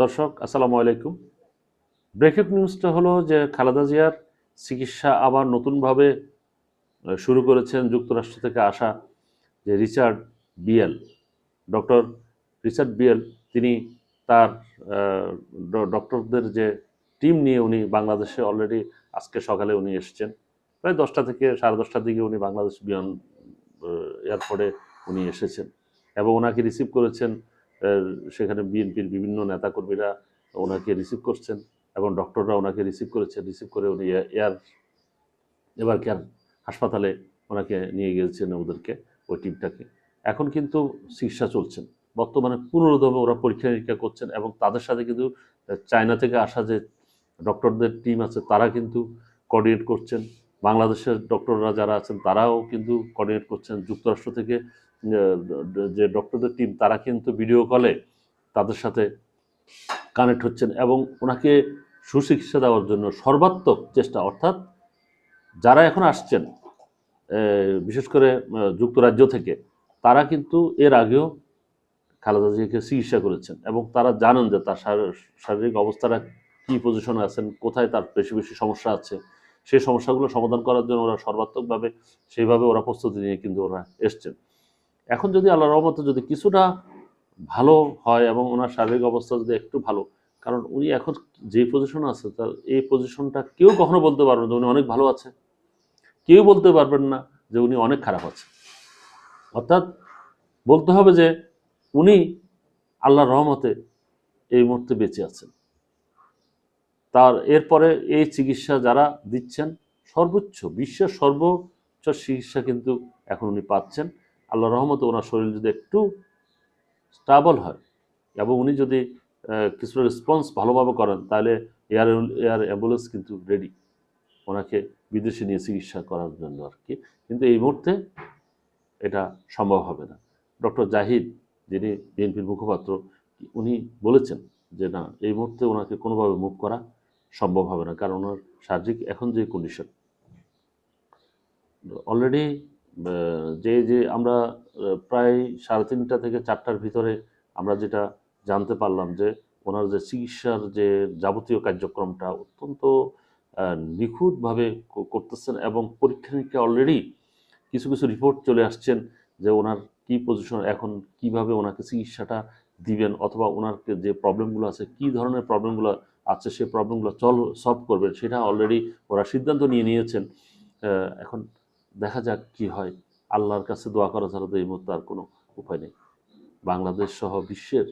দর্শক, আসসালামু আলাইকুম। ব্রেকিং নিউজটা হলো যে খালেদা জিয়ার চিকিৎসা আবার নতুনভাবে শুরু করেছেন যুক্তরাষ্ট্র থেকে আসা যে Richard BL doctor Richard BL তিনি তার ডক্টরদের যে টিম নিয়ে উনি বাংলাদেশে অলরেডি আজকে সকালে উনি এসেছেন। প্রায় দশটা থেকে সাড়ে দশটার দিকে উনি বাংলাদেশ বিমান এয়ারপোর্টে উনি এসেছেন এবং ওনাকে রিসিভ করেছেন সেখানে বিএনপির বিভিন্ন নেতাকর্মীরা ওনাকে রিসিভ করছেন এবং ডক্টররা ওনাকে রিসিভ করেছেন। রিসিভ করে উনি এয়ার, এবার কেয়ার হাসপাতালে ওনাকে নিয়ে গিয়েছেন ওদেরকে, ওই টিমটাকে এখন কিন্তু চিকিৎসা চলছেন বর্তমানে পুনরুদ্যমে ওরা পরীক্ষা নিরীক্ষা করছেন এবং তাদের সাথে কিন্তু চায়না থেকে আসা যে ডক্টরদের টিম আছে, তারা কিন্তু কোঅর্ডিনেট করছেন। বাংলাদেশের ডক্টররা যারা আছেন, তারাও কিন্তু কোঅর্ডিনেট করছেন। যুক্তরাষ্ট্র থেকে যে ডক্টরদের টিম তারা কিন্তু ভিডিও কলে তাদের সাথে কানেক্ট হচ্ছেন এবং ওনাকে সুচিকিৎসা দেওয়ার জন্য সর্বাত্মক চেষ্টা, অর্থাৎ যারা এখন আসছেন বিশেষ করে যুক্তরাজ্য থেকে, তারা কিন্তু এর আগেও খালেদা জিয়াকে চিকিৎসা করেছেন এবং তারা জানেন যে তার শারীরিক অবস্থাটা কী পজিশনে আছেন, কোথায় তার বেশি বেশি সমস্যা আছে। সেই সমস্যাগুলো সমাধান করার জন্য ওরা সর্বাত্মকভাবে সেইভাবে ওরা প্রস্তুতি নিয়ে কিন্তু ওরা এসছেন। এখন যদি আল্লাহ রহমতে যদি কিছুটা ভালো হয় এবং ওনার শারীরিক অবস্থা যদি একটু ভালো, কারণ উনি এখন যে পজিশনে আছে তার এই পজিশনটা কেউ কখনো বলতে পারবেন যে উনি অনেক ভালো আছে কেউ বলতে পারবেন না যে উনি অনেক খারাপ আছে অর্থাৎ বলতে হবে যে উনি আল্লাহর রহমতে এই মুহূর্তে বেঁচে আছেন। তার এরপরে এই চিকিৎসা যারা দিচ্ছেন, সর্বোচ্চ বিশ্বের সর্বোচ্চ চিকিৎসা কিন্তু এখন উনি পাচ্ছেন। আল্লাহ রহমতে ওনার শরীর যদি একটু স্টাবল হয় এবং উনি যদি কিছুটা রেসপন্স ভালোভাবে করেন, তাহলে এয়ার এয়ার অ্যাম্বুলেন্স কিন্তু রেডি ওনাকে বিদেশে নিয়ে চিকিৎসা করার জন্য আর কি। কিন্তু এই মুহূর্তে এটা সম্ভব হবে না। ডক্টর জাহিদ, যিনি বিএনপির মুখপাত্র, উনি বলেছেন যে, না, এই মুহূর্তে ওনাকে কোনোভাবে মুভ করা সম্ভব হবে না, কারণ ওনার শারীরিক এখন যে কন্ডিশন অলরেডি যে যে আমরা প্রায় সাড়ে তিনটা থেকে চারটার ভিতরে আমরা যেটা জানতে পারলাম যে, ওনার যে চিকিৎসার যে যাবতীয় কার্যক্রমটা অত্যন্ত নিখুঁতভাবে করতেছেন এবং পরীক্ষা নিরীক্ষা অলরেডি কিছু কিছু রিপোর্ট চলে আসছেন যে, ওনার কি পজিশন এখন কীভাবে ওনাকে চিকিৎসাটা দিবেন অথবা ওনার যে প্রবলেমগুলো আছে, কি ধরনের প্রবলেমগুলো আছে সে প্রবলেমগুলো চল সলভ করবেন সেটা অলরেডি ওরা সিদ্ধান্ত নিয়ে নিয়েছেন। এখন দেখা যাক কি হয়। আল্লাহর কাছে দোয়া করা ছাড়া তো এই মুহূর্তে আর কোনো উপায় নেই। বাংলাদেশ সহ বিশ্বের